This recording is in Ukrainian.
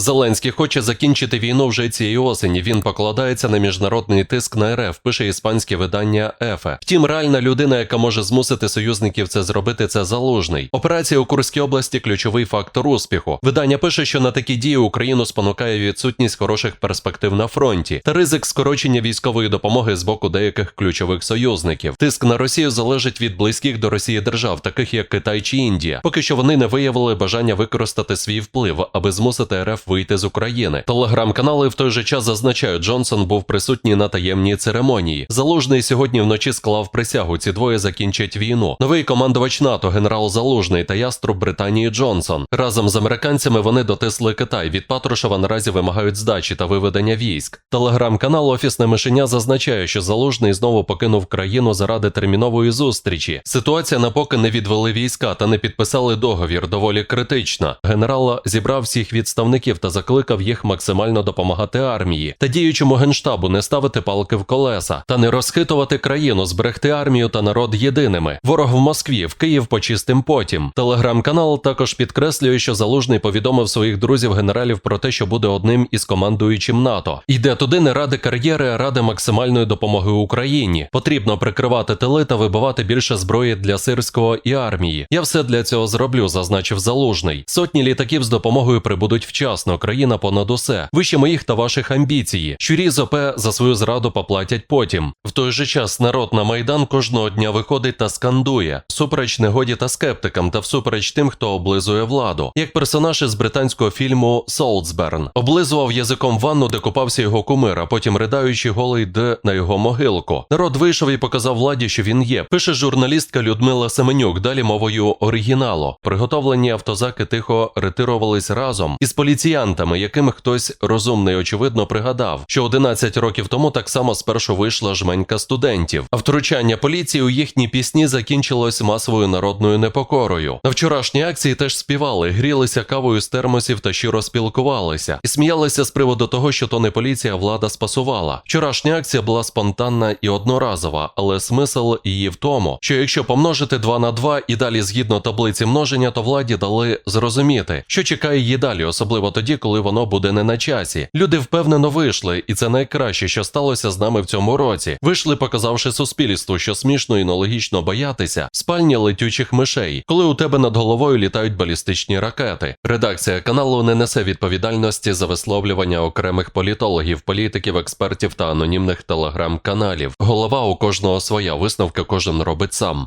Зеленський хоче закінчити війну вже цієї осені. Він покладається на міжнародний тиск на РФ, пише іспанське видання Ефе. Втім, реальна людина, яка може змусити союзників це зробити, це залужний. Операція у Курській області ключовий фактор успіху. Видання пише, що на такі дії Україну спонукає відсутність хороших перспектив на фронті та ризик скорочення військової допомоги з боку деяких ключових союзників. Тиск на Росію залежить від близьких до Росії держав, таких як Китай чи Індія. Поки що вони не виявили бажання використати свій вплив, аби змусити РФ вийти з України. Телеграм-канали в той же час зазначають, Джонсон був присутній на таємній церемонії. Залужний сьогодні вночі склав присягу. Ці двоє закінчать війну. Новий командувач НАТО, генерал Залужний та яструб Британії Джонсон. Разом з американцями вони дотисли Китай. Від Патрушева наразі вимагають здачі та виведення військ. Телеграм-канал Офісне мишеня зазначає, що Залужний знову покинув країну заради термінової зустрічі. Ситуація напоки не відвели війська та не підписали договір. Доволі критична. Генерал зібрав всіх відставників та закликав їх максимально допомагати армії та діючому генштабу не ставити палки в колеса та не розхитувати країну, зберегти армію та народ єдиними. Ворог в Москві, в Київ почистим потім. Телеграм-канал також підкреслює, що залужний повідомив своїх друзів генералів про те, що буде одним із командуючим НАТО. Йде туди не ради кар'єри, а ради максимальної допомоги Україні. Потрібно прикривати тили та вибивати більше зброї для сирського і армії. Я все для цього зроблю, зазначив залужний. Сотні літаків з допомогою прибудуть вчасно. Країна понад усе. Вище моїх та ваших амбіції. Щурі з ОП за свою зраду поплатять потім. В той же час народ на майдан кожного дня виходить та скандує супереч негоді та скептикам та всупереч тим, хто облизує владу. Як персонаж із британського фільму Солтсберн облизував язиком ванну, де купався його кумир, а потім ридаючи голий де на його могилку. Народ вийшов і показав владі, що він є. Пише журналістка Людмила Семенюк. Далі мовою оригіналу. Приготовлені автозаки тихо ретирувались разом із поліціянтами, яким хтось розумний, очевидно, пригадав, що 11 років тому так само спершу вийшла жменька студентів. А втручання поліції у їхні пісні закінчилось масовою народною непокорою. На вчорашній акції теж співали, грілися кавою з термосів та щиро спілкувалися і сміялися з приводу того, що то не поліція, влада спасувала. Вчорашня акція була спонтанна і одноразова, але смисл її в тому, що якщо помножити 2 на 2 і далі згідно таблиці множення, то владі дали зрозуміти, що чекає її далі, особливо тоді, коли воно буде не на часі. Люди впевнено вийшли, і це найкраще, що сталося з нами в цьому році. Вийшли, показавши суспільству, що смішно і нелогічно боятися спальні летючих мишей, коли у тебе над головою літають балістичні ракети. Редакція каналу не несе відповідальності за висловлювання окремих політологів, політиків, експертів та анонімних телеграм-каналів. Голова у кожного своя висновки кожен робить сам.